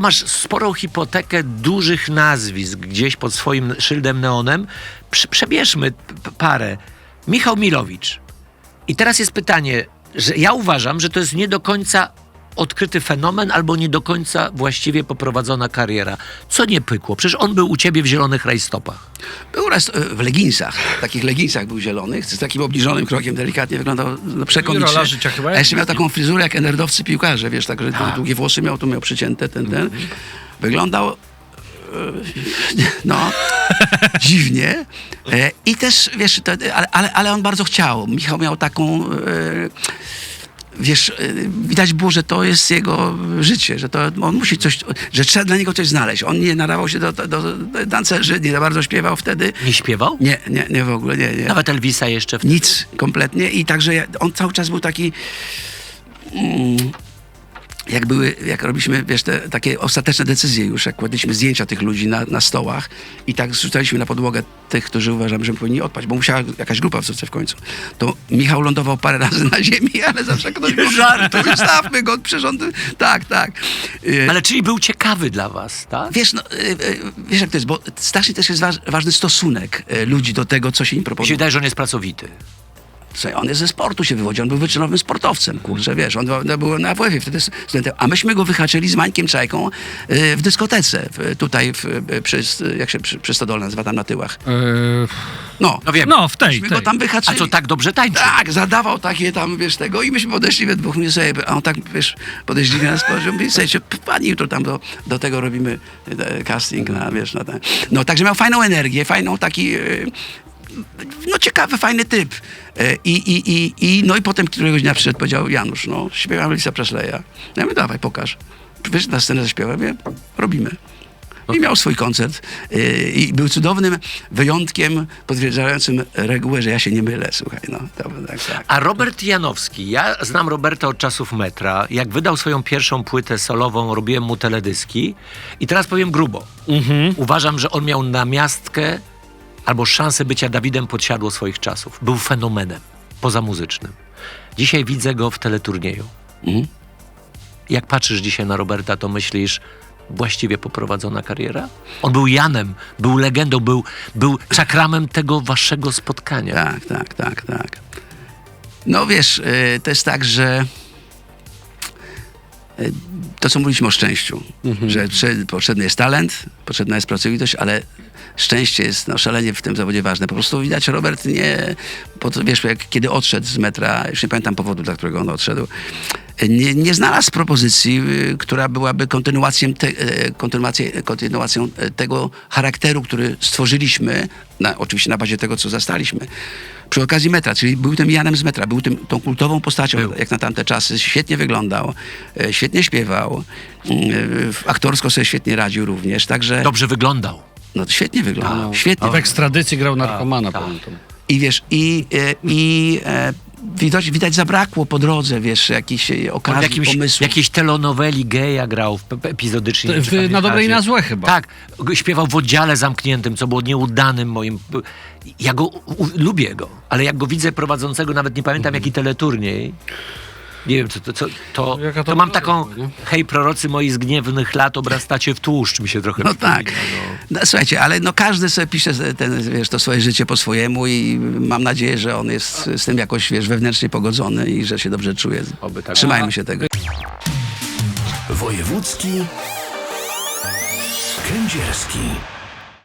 Masz sporą hipotekę dużych nazwisk gdzieś pod swoim szyldem neonem. Prze- przebierzmy parę. Michał Milowicz. I teraz jest pytanie, że ja uważam, że to jest nie do końca odkryty fenomen albo nie do końca właściwie poprowadzona kariera. Co nie pykło? Przecież on był u ciebie w zielonych rajstopach. Był raz e, w leginsach, takich leginsach był zielonych, z takim obniżonym krokiem, delikatnie wyglądał no, przekomicznie. rola życia chyba A jeszcze miał taką fryzurę jak nerdowcy piłkarze, wiesz, tak, że długie włosy miał, tu miał przycięte ten, ten. Wyglądał e, no, dziwnie. E, I też, wiesz, to, ale, ale, ale on bardzo chciał. Michał miał taką... Wiesz, y, widać było, że to jest jego życie, że to on musi coś, że trzeba dla niego coś znaleźć. On nie nadawał się do, do, do tancerzy, nie za bardzo śpiewał wtedy. Nie śpiewał? Nie, nie, nie w ogóle, nie, nie. Nawet Elvisa jeszcze wtedy. Nic kompletnie i także on cały czas był taki mm, jak były, jak robiliśmy, wiesz, te takie ostateczne decyzje już, jak kładliśmy zdjęcia tych ludzi na, na stołach i tak zrzucaliśmy na podłogę tych, którzy uważamy, że powinni odpaść, bo musiała jakaś grupa wrzucać w końcu. To Michał lądował parę razy na ziemi, ale zawsze ktoś go... żartuj. To Wystawmy go, przyrząd... Tak, tak. Y, Ale czyli był ciekawy dla was, tak? Wiesz, no, y, y, wiesz jak to jest, bo strasznie też jest waż, ważny stosunek ludzi do tego, co się im Mi się proponuje. wydaje, że on jest pracowity. Słuchaj, on jest ze sportu się wywodzi, on był wyczynowym sportowcem, kurczę, wiesz, on był- był na WF-ie wtedy studentem, a myśmy go wyhaczyli z Mańkiem Czajką y, w dyskotece, w, tutaj w, y, przy, jak się przy, przy Stodole nazywa, tam na tyłach. Yy, No, No wiem. no, w tej, myśmy go tej. tam A wyhaczyli. co, tak dobrze tańczy? Tak, zadawał takie tam, wiesz, tego i myśmy podeszli we dwóch, mówię sobie, a on tak, wiesz, podejrzliwie nas spojrzał, mówi, słuchajcie, pani jutro tam do, do tego robimy e, casting na, wiesz, na ten. No, także miał fajną energię, fajną taki, e, no ciekawy, fajny typ. E, I, i, i, i, no i potem któregoś dnia przyszedł, powiedział, Janusz, no, śpiewam Lisa Presleya. Ja mówię, dawaj, pokaż. Wyszedł na scenę, zaśpiewał, mówię, robimy. I miał swój koncert yy, i był cudownym wyjątkiem potwierdzającym regułę, że ja się nie mylę, słuchaj, no. To, tak, tak. A Robert Janowski, ja znam Roberta od czasów metra. Jak wydał swoją pierwszą płytę solową, robiłem mu teledyski. I teraz powiem grubo. Uważam, że on miał namiastkę albo szansę bycia Dawidem Podsiadło swoich czasów. Był fenomenem pozamuzycznym. Dzisiaj widzę go w teleturnieju. Mhm. Jak patrzysz dzisiaj na Roberta, to myślisz, właściwie poprowadzona kariera? On był Janem, był legendą, był, był czakramem tego waszego spotkania. Tak, tak, tak, tak. No wiesz, y, to jest tak, że y, to, co mówiliśmy o szczęściu, że prze- potrzebny jest talent, potrzebna jest pracowitość, ale szczęście jest no, szalenie w tym zawodzie ważne. Po prostu widać, Robert nie, po, to, wiesz, jak, kiedy odszedł z metra, już nie pamiętam powodu, dla którego on odszedł, nie, nie znalazł propozycji, y, która byłaby kontynuacją, te, e, kontynuację, kontynuacją e, tego charakteru, który stworzyliśmy, na, oczywiście na bazie tego, co zastaliśmy. Przy okazji metra, czyli był tym Janem z metra, był tym, tą kultową postacią, Był. jak na tamte czasy, świetnie wyglądał, e, świetnie śpiewał, mm, e, aktorsko sobie świetnie radził również, także Dobrze wyglądał. no, świetnie wyglądał, świetnie. W ekstradycji grał narkomana, tak. pamiętam. I wiesz, i, e, i e, widać, widać zabrakło po drodze, wiesz, jakichś e, okazji, jakimś, pomysłów. jakiejś telenoweli geja grał w, p- epizodycznie. W- na dobre i na złe chyba. Tak. Śpiewał w oddziale zamkniętym, co było nieudanym moim... Ja go u, lubię go, ale jak go widzę prowadzącego, nawet nie pamiętam jaki teleturniej, nie wiem, co to, co, to, to, to mam taką, nie? hej prorocy moi z gniewnych lat, obrastacie w tłuszcz, mi się trochę No przypomina, tak. No, słuchajcie, ale no każdy sobie pisze ten, wiesz, to swoje życie po swojemu i mam nadzieję, że on jest z tym jakoś, wiesz, wewnętrznie pogodzony i że się dobrze czuje. Oby tak. Trzymajmy się tego. Wojewódzki Kędzierski.